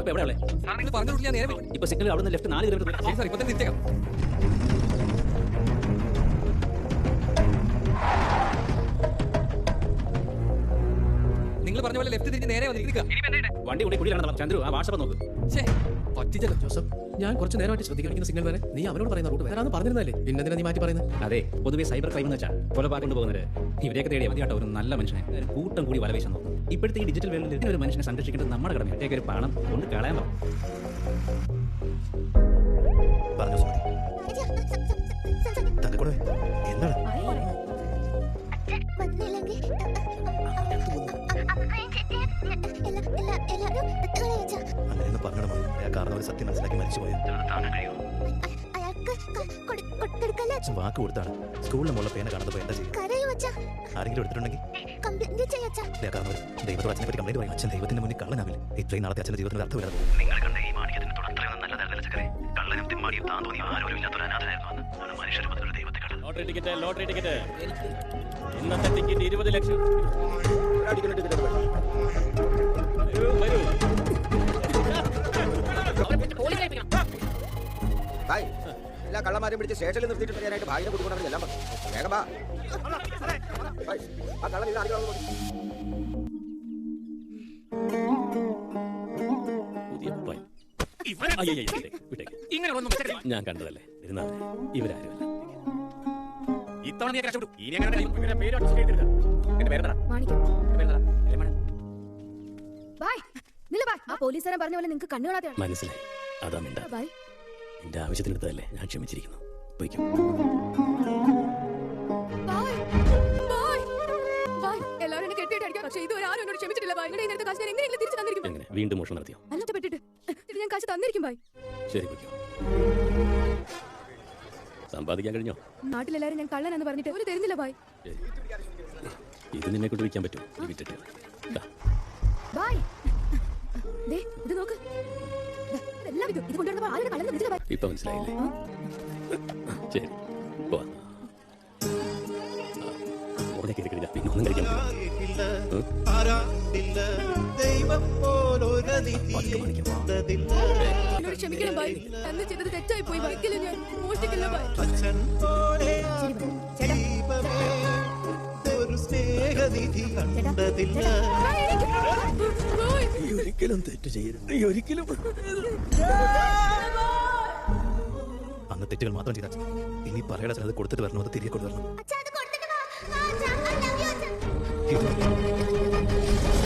വരും ഇപ്പൊ സിഗ്നൽ അവിടെ നിന്ന് ലെഫ്റ്റ് നാല് കിലോമീറ്റർ നിങ്ങൾ പറഞ്ഞ പോലെ ലെഫ്റ്റ് തിരിഞ്ഞ് നേരെ വന്നിരിക്കുക വണ്ടി കൂടി കുടിയിലാണ് ചന്ദ്രു ആ വാട്സപ്പ് നോക്ക്. പറ്റിച്ചല്ലോ ജോസഫ്. ഞാൻ കുറച്ച് നേരമായിട്ട് ശ്രദ്ധിക്കുന്ന സിഗ്നൽ വരെ നീ അവനോട് പറയുന്ന റൂട്ട് വരാന്ന് പറഞ്ഞിരുന്നല്ലേ പിന്നെന്തിനാ നീ മാറ്റി പറയുന്നത് അതെ പൊതുവെ സൈബർ ക്രൈം എന്ന് വെച്ചാൽ കൊലപാതകം പോകുന്നത്. ഇവരെയൊക്കെ തേടിയാൽ മതി കേട്ടോ ഒരു നല്ല മനുഷ്യനെ. ഒരു കൂട്ടം കൂടി വലവേശം നോക്കും ഇപ്പോഴത്തെ ഈ ഡിജിറ്റൽ വേൾഡിൽ ഒരു മനുഷ്യനെ സംരക്ഷിക്കേണ്ടത് നമ്മുടെ കടമ ഒരു പണം കൊണ്ട് കളയാൻ അങ്ങനെയൊന്ന് പറഞ്ഞണം അയാൾ കാരണം ഒരു സത്യം മനസ്സിലാക്കി മരിച്ചുപോയ വാക്ക് കൊടുത്താണ്. സ്കൂളിലെ മുള്ള പേന എന്താ ചെയ്യും? ആരെങ്കിലും എടുത്തിട്ടുണ്ടെങ്കിൽ? ദൈവത്തോട് അച്ഛനെ പറ്റി കംപ്ലൈന്റ് പറയും. അച്ഛൻ ദൈവത്തിന്റെ മുന്നിൽ കള്ളനാവില്ല. ഇത്രയും നാളത്തെ അച്ഛന്റെ ജീവിതത്തിന് അർത്ഥമില്ല നിങ്ങൾ കണ്ട ഈ മാണിക്യത്തിന് തുടർന്ന് നല്ലതായിരുന്നില്ല ചക്കരെ. കള്ളനും തിമ്മാടിയും താൻ തോന്നി ആരോരും ഇല്ലാത്തൊരു അനാഥനായിരുന്നു അന്ന്. ആണ് മനുഷ്യരൂപത്തിലൊരു ദൈവത്തെ കണ്ടത്. Lottery ticket lottery ticket. ഇന്നത്തെ ടിക്കറ്റ് ഇരുപത് ലക്ഷം. വരൂ, ഹായ് എല്ലാ കള്ളന്മാരെയും പിടിച്ച് സ്റ്റേഷനിൽ നിർത്തിയിട്ട് ഞാനായിട്ട് ഭാഗ്യം കൊടുക്കണമെന്ന് എല്ലാം പറഞ്ഞു. വേഗം വാ. ആ കള്ളൻ ഇത് ആരെങ്കിലും നോക്കി. പുതിയ പ്ലാൻ. അയ്യ, അയ്യ, വിട്ടേക്ക്, വിട്ടേക്ക്. ഞാൻ കണ്ടതല്ലേ? ഇരുന്നാ ഇവരാരുമല്ല ഇത്തവണ നീ രക്ഷപ്പെട്ടു ഇനി അങ്ങനെ ഇവരുടെ പേര് അഡ്ജസ്റ്റ് ചെയ്തിരുക എന്റെ പേരെന്താ മാണിക്കം. എന്റെ പേരെന്താ രമണൻ. ബായ്. Bye bye. ആ പോലീസുകാരൻ പറഞ്ഞ പോലെ നിങ്ങൾക്ക് കണ്ണു കാണാതെയാണ് മനസ്സിലായി. അതാ മിണ്ടാ ബായ്. എന്റെ ആവശ്യത്തിനെടുത്തതല്ലേ ഞാൻ ക്ഷമിച്ചിരിക്കുന്നു. പോയിക്കും. പക്ഷേ ഇതുവരെ ആരും എന്നോട് ക്ഷമിച്ചിട്ടില്ല. ബായ്. നിങ്ങളുടെ ഈ നേരത്തെ കാശ് ഞാൻ എങ്ങനെയെങ്കിലും തിരിച്ചു തന്നിരിക്കും. എങ്ങനെ? വീണ്ടും മോഷണം നടത്തിയോ? പെട്ടിട്ട്. ഞാൻ കാശ് തന്നിരിക്കും ബായ്. ശരി പോയിക്കോ. സമ്പാദിക്കാൻ കഴിഞ്ഞോ? നാട്ടിലെല്ലാരും ഞാൻ കള്ളനെന്ന് പറഞ്ഞിട്ട് ഒരു തരുന്നില്ല ബായ്. ഇത് നിന്നെ കൊണ്ട് വിൽക്കാൻ പറ്റും. ഇത് വിറ്റിട്ട്. ദാ, ബായ്. ദേ ഇത് നോക്ക്. ഇപ്പൊ മനസ്സിലായില്ലേ? ശരി ക്ഷമിക്കണം ബായ് അന്ന് ചെയ്തത് തെറ്റായി പോയി ഒരിക്കലും ഞാൻ. മോഷ്ടിക്കില്ല ബായ് ചേട്ടാ കണ്ടതില്ല ഒരിക്കലും തെറ്റ് ചെയ്യരുത്. ഒരിക്കലും. അന്ന് തെറ്റുകൾ മാത്രം ചെയ്താൽ ഇനി പറയുടെ സ്ഥലത്ത് കൊടുത്തിട്ട് വരണോ അത് തിരികെ കൊണ്ടുവരണം.